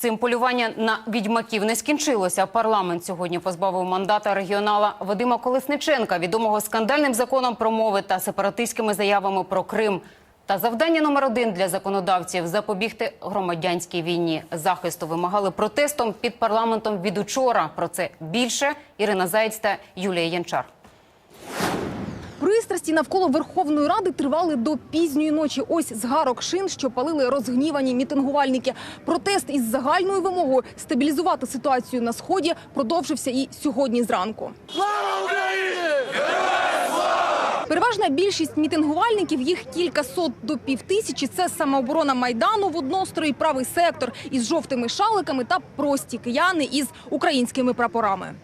Цим полювання на відьмаків не скінчилося. Парламент сьогодні позбавив мандата регіонала Вадима Колесниченка, відомого скандальним законом про мови та сепаратистськими заявами про Крим. Та завдання номер один для законодавців запобігти громадянській війні. Захисту вимагали протестом під парламентом від учора. Про це більше Ірина Заєць та Юлія Янчар. Пристрасті навколо Верховної Ради тривали до пізньої ночі. Ось згарок шин, що палили розгнівані мітингувальники. Протест із загальною вимогою стабілізувати ситуацію на сході продовжився і сьогодні зранку. Переважна більшість мітингувальників, їх кількасот до півтисячі. Це самооборона майдану в однострої, правий сектор із жовтими шаликами та прості кияни із українськими прапорами.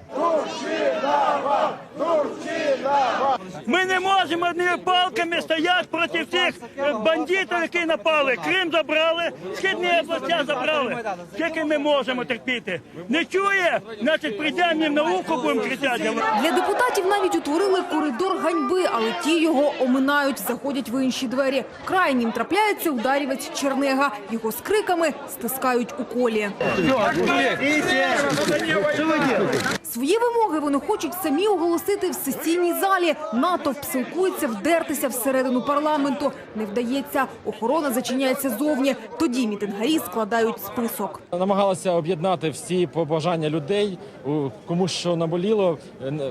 Ми не можемо одними палками стояти проти е, бандитів, які напали. Крим забрали, східні області забрали. Скільки ми можемо терпіти? Не чує? Значить, прийдемо їм на ухо, будемо кричати. Для депутатів навіть утворили коридор ганьби, але ті його оминають, заходять в інші двері. Крайнім трапляється ударівець Чернега. Його з криками стискають у колі. Свої вимоги вони хочуть самі оголосити в сесійній залі. Натовп силкується вдертися всередину парламенту. Не вдається. Охорона зачиняється зовні. Тоді мітингарі складають список. Намагалися об'єднати всі побажання людей, кому що наболіло,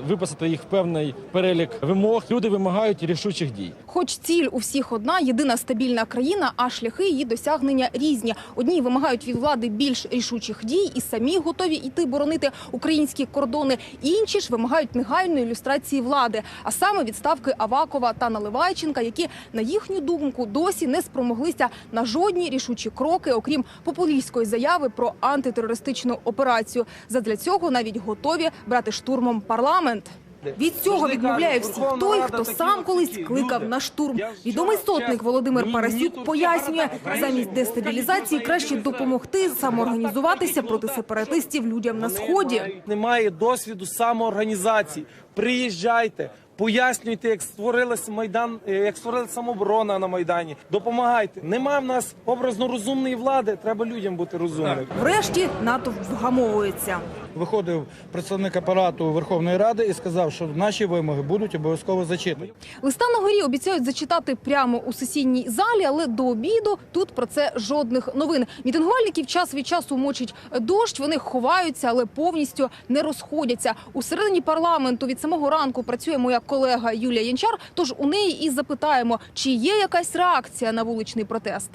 виписати їх в певний перелік вимог. Люди вимагають рішучих дій. Хоч ціль у всіх одна єдина стабільна країна, а шляхи її досягнення різні. Одні вимагають від влади більш рішучих дій і самі готові йти боронити українські кордони. Інші ж вимагають негайної ілюстрації влади, а саме відставки Авакова та Наливайченка, які на їхню думку досі не спромоглися на жодні рішучі кроки, окрім популістської заяви про антитерористичну операцію. Задля цього навіть готові брати штурмом парламент. Від цього відмовляє всіх той, хто сам колись кликав на штурм. Відомий сотник Володимир Парасюк пояснює, замість дестабілізації краще допомогти самоорганізуватися проти сепаратистів людям на сході. Немає досвіду самоорганізації. Приїжджайте. Пояснюйте, як створилася майдан, е, як створилася самооборона на майдані. Допомагайте. Нема в нас образно розумної влади. Треба людям бути розумними. Врешті натовп вгамовується. Виходив представник апарату Верховної Ради і сказав, що наші вимоги будуть обов'язково зачитані. Листа на горі обіцяють зачитати прямо у сесійній залі, але до обіду тут про це жодних новин. Мітингувальників час від часу мочить дощ. Вони ховаються, але повністю не розходяться. У середині парламенту від самого ранку працює моя колега Юлія Янчар. Тож у неї і запитаємо, чи є якась реакція на вуличний протест.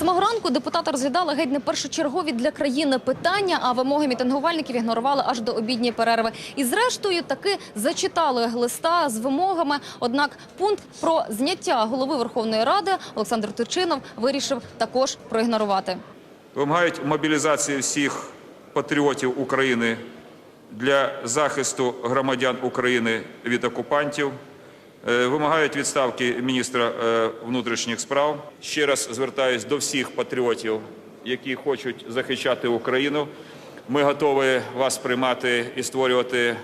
Самого ранку депутати розглядали геть не першочергові для країни питання, а вимоги мітингувальників ігнорували аж до обідньої перерви. І зрештою таки зачитали листа з вимогами. Однак пункт про зняття голови Верховної Ради Олександр Турчинов вирішив також проігнорувати. вимагають мобілізації всіх патріотів України для захисту громадян України від окупантів. Е, Вимагають відставки міністра е, внутрішніх справ. Ще раз звертаюсь до всіх патріотів, які хочуть захищати Україну. Ми готові вас приймати і створювати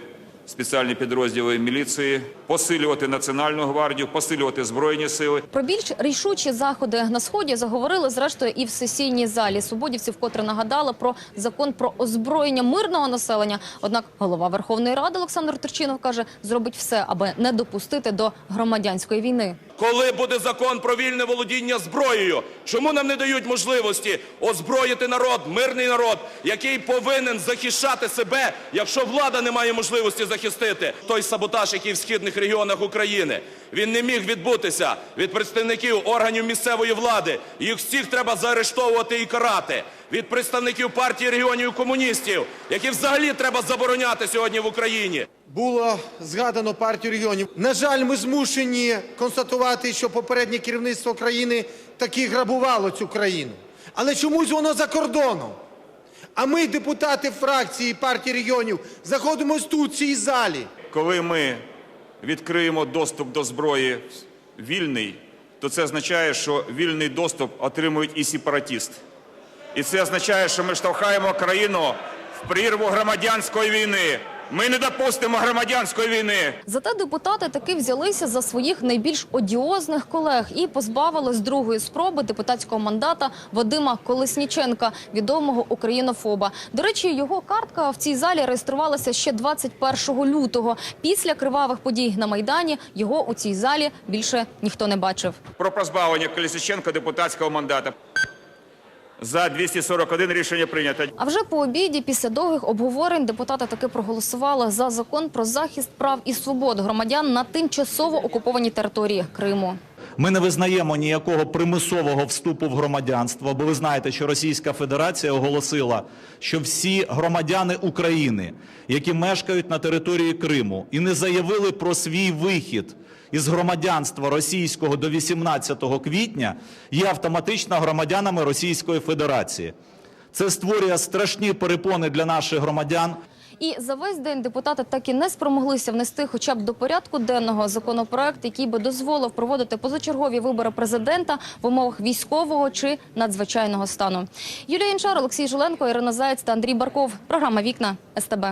спеціальні підрозділи міліції, посилювати Національну гвардію, посилювати Збройні сили. Про більш рішучі заходи на сході заговорили зрештою і в сесійній залі. Свободівці вкотре нагадали про закон про озброєння мирного населення. Однак голова Верховної Ради Олександр Турчинов каже, зробить все, аби не допустити до громадянської війни. Коли буде закон про вільне володіння зброєю? Чому нам не дають можливості озброїти народ, мирний народ, який повинен захищати себе, якщо влада не має можливості захистити той саботаж, який в східних регіонах України? Він не міг відбутися від представників органів місцевої влади. Їх всіх треба заарештовувати і карати. Від представників партії регіонів комуністів, які взагалі треба забороняти сьогодні в Україні. Було згадано партію регіонів. На жаль, ми змушені констатувати, що попереднє керівництво країни таки грабувало цю країну. Але чомусь воно за кордоном. А ми, депутати фракції партії регіонів, знаходимося тут, в цій залі. Коли ми відкриємо доступ до зброї вільний, то це означає, що вільний доступ отримують і сепаратісти. І це означає, що ми штовхаємо країну в прірву громадянської війни. Ми не допустимо громадянської війни. Зате депутати таки взялися за своїх найбільш одіозних колег і позбавили з другої спроби депутатського мандата Вадима Колесніченка, відомого українофоба. До речі, його картка в цій залі реєструвалася ще 21 лютого. Після кривавих подій на майдані його у цій залі більше ніхто не бачив. Про позбавлення Колесніченка депутатського мандата. За 241 рішення прийнято. А вже по обіді, після довгих обговорень, депутати таки проголосували за закон про захист прав і свобод громадян на тимчасово окупованій території Криму. Ми не визнаємо ніякого примусового вступу в громадянство, бо ви знаєте, що Російська Федерація оголосила, що всі громадяни України, які мешкають на території Криму і не заявили про свій вихід із громадянства російського до 18 квітня, є автоматично громадянами Російської Федерації. Це створює страшні перепони для наших громадян. І за весь день депутати так і не спромоглися внести хоча б до порядку денного законопроект, який би дозволив проводити позачергові вибори президента в умовах військового чи надзвичайного стану. Юлія Інчар, Олексій Жиленко, Ірина Заєць та Андрій Барков. Програма Вікна СТБ.